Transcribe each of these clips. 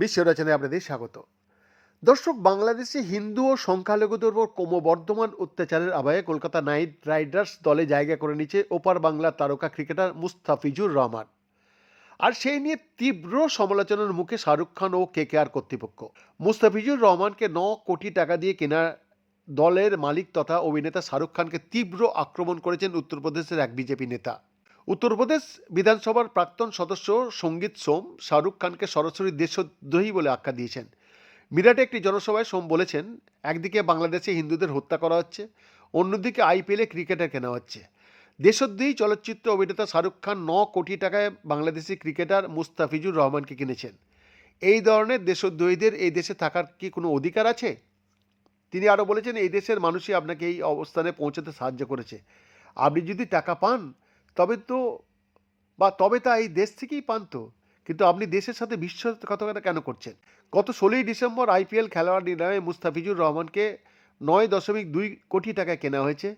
বিশ্ব রচনায় আপনাদের স্বাগত। দর্শক, বাংলাদেশে হিন্দু ও সংখ্যালঘুদের উপর ক্রমবর্ধমান অত্যাচারের আবহে কলকাতা নাইট রাইডার্স দলে জায়গা করে নিচ্ছে ওপার বাংলার তারকা ক্রিকেটার মুস্তাফিজুর রহমান। আর সেই নিয়ে তীব্র সমালোচনার মুখে শাহরুখ খান ও কে আর কর্তৃপক্ষ। মুস্তাফিজুর রহমানকে ন কোটি টাকা দিয়ে কেনা দলের মালিক তথা অভিনেতা শাহরুখ খানকে তীব্র আক্রমণ করেছেন উত্তরপ্রদেশের এক বিজেপি নেতা। উত্তরপ্রদেশ বিধানসভার প্রাক্তন সদস্য সংগীত সোম শাহরুখ খানকে সরাসরি দেশদ্রোহী বলে আখ্যা দিয়েছেন। মিরাটে একটি জনসভায় সোম বলেছেন, একদিকে বাংলাদেশে হিন্দুদের হত্যা করা হচ্ছে, অন্যদিকে আইপিএলে ক্রিকেটার কেনা হচ্ছে। দেশদ্রোহী চলচ্চিত্র অভিনেতা শাহরুখ খান ন কোটি টাকায় বাংলাদেশি ক্রিকেটার মুস্তাফিজুর রহমানকে কিনেছেন। এই ধরনের দেশদ্রোহীদের এই দেশে থাকার কি কোনো অধিকার আছে? তিনি আরও বলেছেন, এই দেশের মানুষই আপনাকে এই অবস্থানে পৌঁছাতে সাহায্য করেছে। আপনি যদি টাকা পান তবে তো, বা তবে তা এই দেশ থেকেই পান তো কিন্তু আপনি দেশের সাথে বিশ্বাসঘাতকতা কেন করছেন? গত ষোলোই ডিসেম্বর আইপিএল খেলোয়াড় নিলামে মুস্তাফিজুর রহমানকে নয় দশমিক দুই কোটি টাকায় কেনা হয়েছে।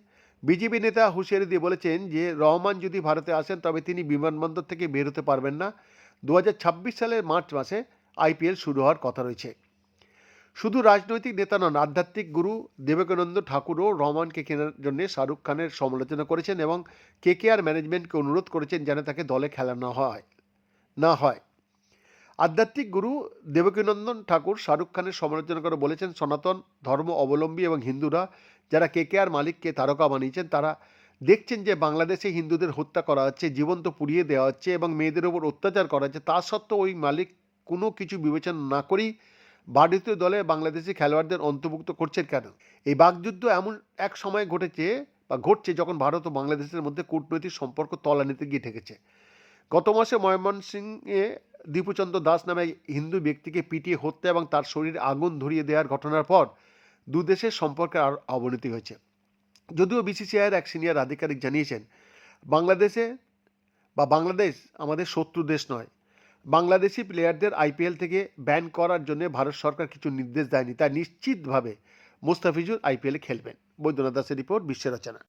বিজেপি নেতা হুঁশিয়ারি দিয়ে বলেছেন যে, রহমান যদি ভারতে আসেন, তবে তিনি বিমানবন্দর থেকে বের হতে পারবেন না। দু হাজার ছাব্বিশ সালের মার্চ মাসে আইপিএল শুরু হওয়ার কথা রয়েছে। শুধু রাজনৈতিক নেতা নন, আধ্যাত্মিক গুরু দেবকানন্দ ঠাকুরও রহমানকে কেনার জন্য শাহরুখ খানের সমালোচনা করেছেন এবং কে কে আর ম্যানেজমেন্টকে অনুরোধ করেছেন যেন তাকে দলে খেলানো হয়, না হয়। আধ্যাত্মিক গুরু দেবকীনন্দন ঠাকুর শাহরুখ খানের সমালোচনা করে বলেছেন, সনাতন ধর্ম অবলম্বী এবং হিন্দুরা যারা কে কে আর মালিককে তারকা বানিয়েছেন, তারা দেখছেন যে বাংলাদেশে হিন্দুদের হত্যা করা হচ্ছে, জীবন্ত পুড়িয়ে দেওয়া হচ্ছে এবং মেয়েদের ওপর অত্যাচার করা হচ্ছে। তা সত্ত্বেও ওই মালিক কোনো কিছু বিবেচনা না করেই ভারতীয় দলে বাংলাদেশি খেলোয়াড়দের অন্তর্ভুক্ত করছেন কেন? এই বাকযুদ্ধ এমন এক সময় ঘটেছে বা ঘটছে যখন ভারত ও বাংলাদেশের মধ্যে কূটনৈতিক সম্পর্ক তলানিতে গিয়ে ঠেকেছে। গত মাসে ময়মনসিংহে দীপুচন্দ্র দাস নামে হিন্দু ব্যক্তিকে পিটিয়ে হত্যা এবং তার শরীরে আগুন ধরিয়ে দেওয়ার ঘটনার পর দু দেশের সম্পর্কের আর অবনতি হয়েছে। যদিও বিসিসিআইয়ের এক সিনিয়র আধিকারিক জানিয়েছেন, বাংলাদেশে বা বাংলাদেশ আমাদের শত্রু দেশ নয় বাংলাদেশি প্লেয়ারদের আইপিএল থেকে ব্যান করার জন্য ভারত সরকার কিছু নির্দেশ দেয়নি, তা নিশ্চিতভাবে মুস্তাফিজুর আইপিএলে খেলবেন। বৈদ্যনাথ দাসের রিপোর্ট বিশ্বের রচনা।